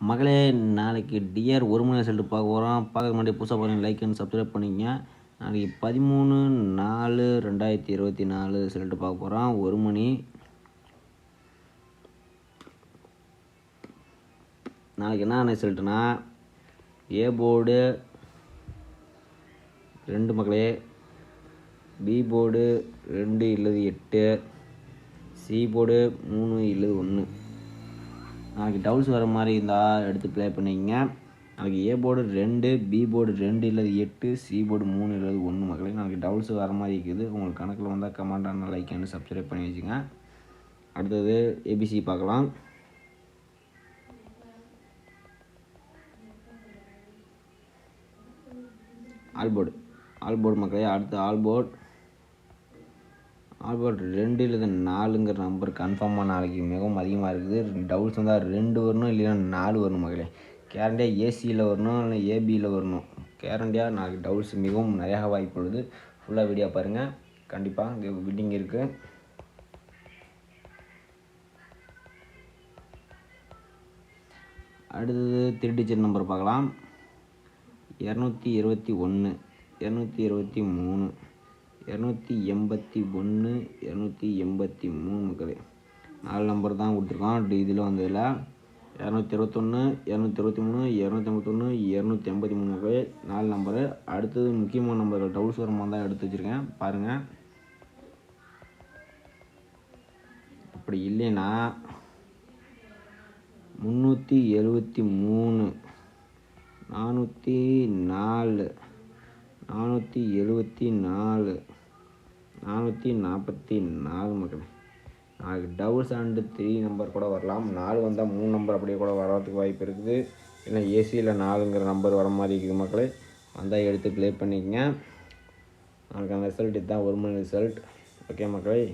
மகளே நாளைக்கு டிஆர் ஒரு மணி ரிசல்ட் பார்க்க போகிறோம் பார்க்க முன்னாடி புதுசாக பாருங்கள் லைக் அண்ட் சப்ஸ்கிரைப் பண்ணிக்கங்க நாளைக்கு பதிமூணு நாலு ரெண்டாயிரத்தி இருபத்தி நாலு ரிசல்ட் பார்க்க போகிறோம் ஒரு மணி நாளைக்கு என்ன ரிசல்ட்னா ஏ போர்டு ரெண்டு மக்களே பி போர்டு ரெண்டு இல்லது எட்டு சி போர்டு மூணு இல்லது ஒன்று நாளைக்கு டவுல்ஸ் வர மாதிரி இருந்தால் எடுத்து ப்ளே பண்ணிக்கங்க. நாளைக்கு ஏ போர்டு ரெண்டு பி போர்டு ரெண்டு இல்லை எட்டு சி போர்டு மூணு இல்லது ஒன்று மக்களே. நாளைக்கு டவுல்ஸ் வர மாதிரி இருக்குது. உங்களுக்கு கணக்கில் வந்தால் கமெண்டான லைக் அண்ட் சப்ஸ்கிரைப் பண்ணி வச்சுங்க. அடுத்தது ஏபிசி பார்க்கலாம். ஆல்போர்டு ஆல்போர்டு மக்களே அடுத்து ஆல்போர்ட் ஆல்போர்ட் ரெண்டு இல்லை நாலுங்கிற நம்பர் கன்ஃபார்மாக நாளைக்கு மிகவும் அதிகமாக இருக்குது. டவுட்ஸ் வந்தால் ரெண்டு வரணும் இல்லைன்னா நாலு வரணும் மகளே. கேரண்டியாக ஏசியில் வரணும் இல்லை ஏபியில் வரணும். கேரண்டியாக நாளைக்கு டவுட்ஸ் மிகவும் நிறையா வாய்ப்பு உள்ளது. ஃபுல்லாக வீடியோ பாருங்கள் கண்டிப்பாக இங்கே விட்டிங் இருக்குது அடுத்தது த்ரீ டிஜிட் நம்பர் பார்க்கலாம். இரநூத்தி இருபத்தி ஒன்று இரநூத்தி இருபத்தி மூணு. இரநூத்தி எண்பத்தி ஒன்று இரநூத்தி எண்பத்தி மூணு மக்களே. நாலு நம்பர் தான் கொடுத்துருக்கோம். இதில் வந்ததில் இரநூத்தி இருபத்தொன்று இரநூத்தி இருபத்தி மூணு இரநூத்தி ஐம்பத்தொன்று இரநூத்தி எண்பத்தி மூணு மக்களே. நாலு நம்பரு அடுத்தது முக்கியமான நம்பர்கள் டவுல்ஸ் வர தான் எடுத்து வச்சுருக்கேன். பாருங்கள் அப்படி இல்லைன்னா முந்நூற்றி எழுபத்தி மூணு நானூற்றி நாலு நானூற்றி எழுபத்தி நாலு. நானூற்றி நாற்பத்தி நாலு மக்களே. நாளைக்கு டபுள்ஸ் அண்டு த்ரீ நம்பர் கூட வரலாம். நாலு வந்தால் மூணு நம்பர் அப்படியே கூட வர்றதுக்கு வாய்ப்பு இருக்குது. இல்லை ஏசியில் நாலுங்கிற நம்பர் வர மாதிரி இருக்குது மக்களே. வந்தால் எடுத்து ப்ளே பண்ணிக்கங்க. நாளைக்கு அந்த ரிசல்ட் இதுதான். ஒரு மணி ரிசல்ட் ஓகே மக்களே.